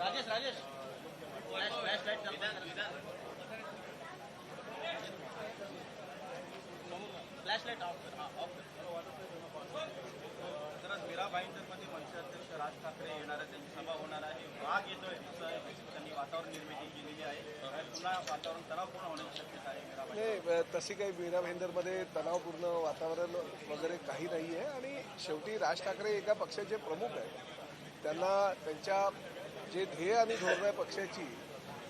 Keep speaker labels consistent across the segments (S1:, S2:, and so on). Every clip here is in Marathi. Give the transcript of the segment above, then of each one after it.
S1: Rajesh Rajesh. Flash light off कर. हा ऑफ
S2: तर राज ठाकरे येणार आहे त्यांची सभा होणार आहे. वाघ येतोय त्यांनी वातावरण निर्मिती केलेली आहे. तर पुन्हा वातावरण तणावपूर्ण होण्याची शक्यता आहे मीरा भाई
S3: नाही तशी काही मीरा भाईंदरमध्ये तणावपूर्ण वातावरण वगैरे काही नाही आहे आणि शेवटी राज ठाकरे एका पक्षाचे प्रमुख आहेत. त्यांना त्यांच्या जे ध्येय आणि धोरण आहे पक्षाची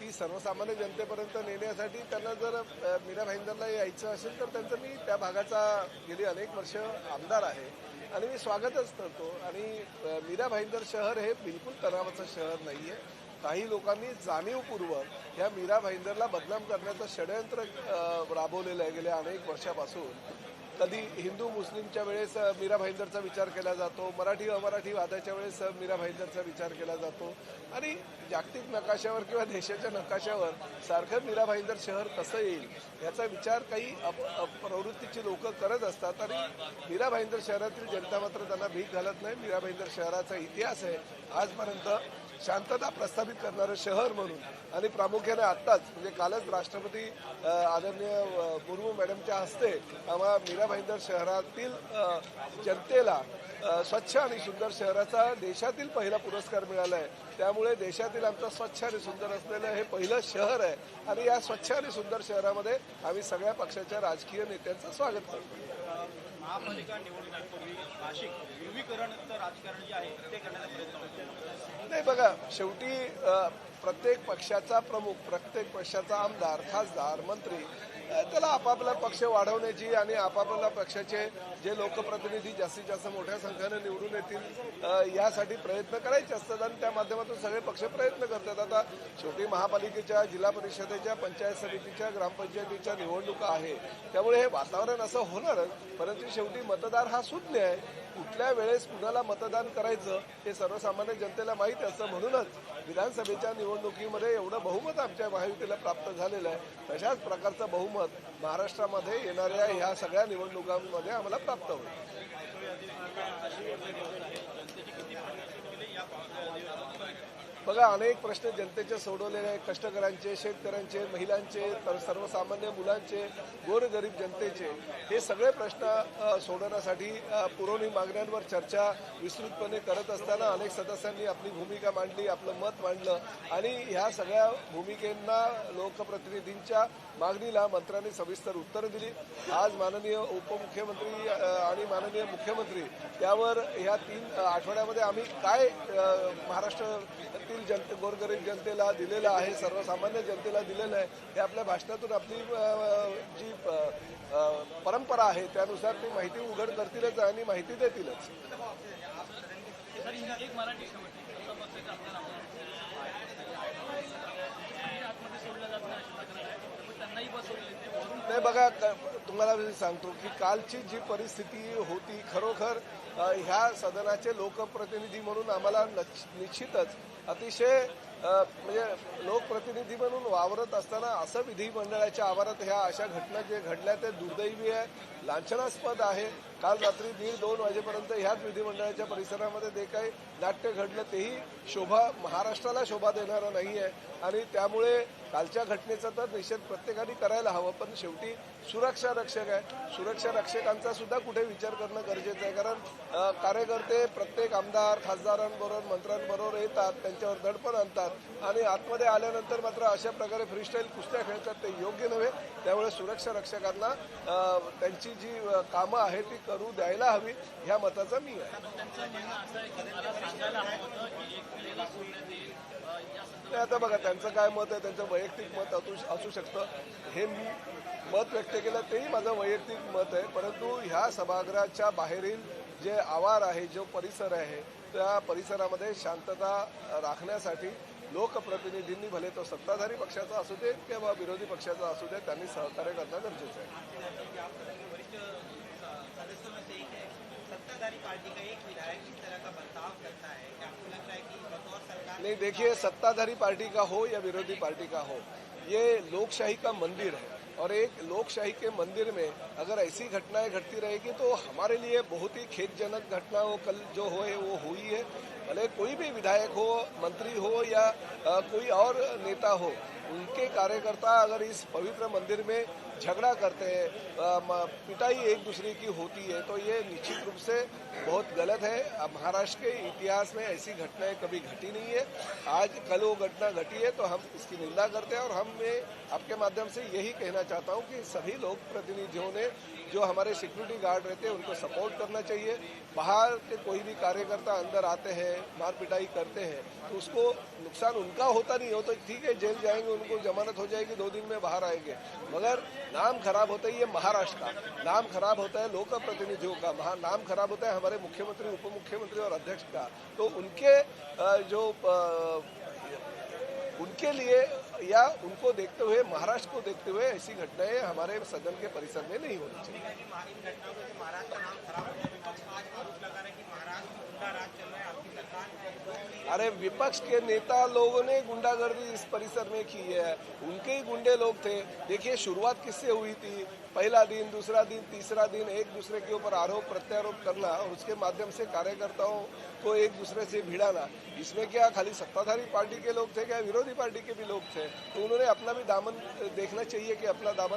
S3: ती सर्वसामान्य जनतेपर्यंत नेण्यासाठी त्यांना जर मीरा भाईंदरला यायचं असेल तर त्यांचं मी त्या भागाचा गेली अनेक वर्ष आमदार आहे. आणि मी स्वागतच करतो. आणि मीरा भाईंदर शहर हे बिलकुल तणावाचं शहर नाही आहे काही लोकांनी जाणीवपूर्वक ह्या मीरा भाईंदरला बदनाम करण्याचं षडयंत्र राबवलेलं आहे गेल्या अनेक वर्षापासून. कधी हिंदू मुस्लिमच्या वेळेस मीरा भाईंदरचा विचार केला जातो. मराठी अमराठी वादाच्या वेळेस मीरा भाईंदरचा विचार केला जातो. आणि जागतिक नकाशावर किंवा देशाच्या नकाशावर सारखं मीरा भाईंदर शहर कसं येईल याचा विचार काही अप अप- प्रवृत्तीची लोक करत असतात. आणि मीरा भाईंदर शहरातील जनता मात्र त्यांना भीक घालत नाही. मीरा भाईंदर शहराचा इतिहास आहे. आजपर्यंत शांतता प्रस्थापित करणारं शहर म्हणून. आणि प्रामुख्याने आत्ताच म्हणजे कालच राष्ट्रपती आदरणीय मुर्मू मॅडमच्या हस्ते आम्हा मीरा भाईंदर शहरातील जनतेला स्वच्छ आणि सुंदर शहराचा देशातील पहिला पुरस्कार मिळाला आहे त्यामुळे देशातील आमचं स्वच्छ आणि सुंदर असलेलं हे पहिलं शहर आहे. आणि या स्वच्छ आणि सुंदर शहरामध्ये आम्ही सगळ्या पक्षाच्या राजकीय नेत्यांचं स्वागत करतो.
S2: महापालिका निवडणुकीपूर्वी नाशिक ध्रुवीकरण राजकारण जे आहे ते करण्याचा प्रयत्न
S3: नाही बघा शेवटी प्रत्येक पक्षाचा प्रमुख प्रत्येक पक्षाचा आमदार खासदार मंत्री त्याला आपापला पक्ष वाढवण्याची आणि आपापल्या पक्षाचे जे लोकप्रतिनिधी जास्तीत जास्त मोठ्या संख्येने निवडून येतील यासाठी प्रयत्न करायचे असतात आणि त्या माध्यमातून सगळे पक्ष प्रयत्न करतात. आता शेवटी महापालिकेच्या जिल्हा परिषदेच्या पंचायत समितीच्या ग्रामपंचायतीच्या निवडणुका आहे त्यामुळे हे वातावरण असं होणारच परंतु शेवटी मतदार हा सुज्ञ आहे. कुठल्या वेळेस कुणाला मतदान करायचं हे सर्वसामान्य जनतेला माहीत असतं. म्हणूनच विधानसभेच्या निवडणुकीमध्ये एवढं बहुमत आमच्या महायुतीला प्राप्त झालेलं आहे. तशाच प्रकारचं बहुमत महाराष्ट्रामध्ये येणाऱ्या ह्या सगळ्या निवडणुकांमध्ये आम्हाला प्राप्त होईल. बघा अनेक प्रश्न जनतेचे सोडवलेले आहेत. कष्टकऱ्यांचे शेतकऱ्यांचे महिलांचे तर सर्वसामान्य मुलांचे गोरगरीब जनतेचे. हे सगळे प्रश्न सोडवण्यासाठी पुरवणी मागण्यांवर चर्चा विस्तृतपणे करत असताना अनेक सदस्यांनी आपली भूमिका मांडली आपलं मत मांडलं आणि ह्या सगळ्या भूमिकेंना लोकप्रतिनिधींच्या मागणीला मंत्र्यांनी सविस्तर उत्तरं दिली. आज माननीय उपमुख्यमंत्री आणि माननीय मुख्यमंत्री त्यावर ह्या तीन आठवड्यामध्ये आम्ही काय महाराष्ट्र महाराष्ट्रातील जनते गोरगरीब जनतेला दिलेलं आहे सर्वसामान्य जनतेला दिलेलं आहे हे आपल्या भाषणातून आपली जी परंपरा आहे त्यानुसार ती माहिती उघड करतीलच आणि माहिती देतीलच.
S1: नाही ते
S3: बघा तुम्हाला मी सांगतो की कालची जी परिस्थिती होती खरोखर ह्या सदनाचे लोकप्रतिनिधी म्हणून आम्हाला नच- निश्चितच अतिशय म्हणजे लोकप्रतिनिधी म्हणून वावरत असताना असं विधिमंडळाच्या आवारात ह्या अशा घटना जे घडल्या ते दुर्दैवी आहे लांछनास्पद आहे. काल रात्री दीड दोन वाजेपर्यंत ह्याच विधिमंडळाच्या परिसरामध्ये जे काही नाट्य घडलं तेही शोभा महाराष्ट्राला शोभा देणारं नाही आहे. आणि त्यामुळे कालच्या घटनेचा तर निषेध प्रत्येकाने करायला हवा पण शेवटी सुरक्षा रक्षक आहे. सुरक्षा रक्षकांचा सुद्धा कुठे विचार करणं गरजेचं आहे. कारण कार्यकर्ते प्रत्येक आमदार खासदारांबरोबर मंत्र्यांबरोबर येतात त्यांच्यावर दडपण आणतात. आणि आतमध्ये आल्यानंतर मात्र अशा प्रकारे फ्रीस्टाईल कुस्त्या खेळतात ते योग्य नव्हे. त्यामुळे सुरक्षा रक्षकांना त्यांची जी कामं आहेत ती करू द्यायला हवी ह्या मताचा मी आहे. आता बघा त्यांचं काय मत आहे? त्यांचं वैयक्तिक मत असू असू शकतं. हे मी मत व्यक्त केलं तेही माझं वैयक्तिक मत आहे. परंतु ह्या सभागृहाच्या बाहेरील जे आवार आहे जो परिसर आहे त्या परिसरामध्ये शांतता राखण्यासाठी लोकप्रतिनिधींनी भले तो सत्ताधारी पक्षाचा असू दे किंवा विरोधी पक्षाचा असू दे त्यांनी सहकार्य करणं गरजेचं आहे.
S4: वरिष्ठ सत्ताधारी
S3: नहीं देखिए सत्ताधारी पार्टी का हो या विरोधी पार्टी का हो ये लोकशाही का मंदिर है. और एक लोकशाही के मंदिर में अगर ऐसी घटनाएँ घटती रहेगी तो हमारे लिए बहुत ही खेदजनक घटना वो कल जो हुए वो हुई है। भले कोई भी विधायक हो, मंत्री हो या कोई और नेता हो उनके कार्यकर्ता अगर इस पवित्र मंदिर में झगड़ा करते हैं पिटाई एक दूसरे की होती है तो ये निश्चित रूप से बहुत गलत है। महाराष्ट्र के इतिहास में ऐसी घटनाएँ कभी घटी नहीं है। आज कल वो घटना घटी है तो हम इसकी निंदा करते हैं और हम मैं आपके माध्यम से यही कहना चाहता हूँ कि सभी लोक प्रतिनिधियों ने जो हमारे सिक्योरिटी गार्ड रहते हैं, उनको सपोर्ट करना चाहिए। बाहर के कोई भी कार्यकर्ता अंदर आते हैं, मार पिटाई करते हैं तो उसको नुकसान उनका होता नहीं हो तो ठीक है, जेल जाएँगे उनको जमानत हो जाएगी, दो दिन में बाहर आएँगे। मगर नाम खराब होता है, ये महाराष्ट्र का। नाम खराब होता है लोक प्रतिनिधियों का। नाम खराब होता है हमारे मुख्यमंत्री उप मुख्यमंत्री और अध्यक्ष का। तो उनके जो उनके लिए या उनको देखते हुए, महाराष्ट्र को देखते हुए ऐसी घटनाएँ हमारे सदन के परिसर में नहीं होनी चाहिए। अरे, विपक्ष के नेता लोगों ने गुंडागर्दी इस परिसर में की है। उनके ही गुंडे लोग थे। देखिए, शुरुआत किससे हुई थी? पहला दिन, दूसरा दिन, तीसरा दिन, एक दूसरे के ऊपर आरोप प्रत्यारोप करना और उसके माध्यम से कार्यकर्ताओं को एक दूसरे से भिड़ाना। इसमें क्या खाली सत्ताधारी पार्टी के लोग थे, क्या विरोधी पार्टी के भी लोग थे? तो उन्होंने अपना भी दामन देखना चाहिए कि अपना दामन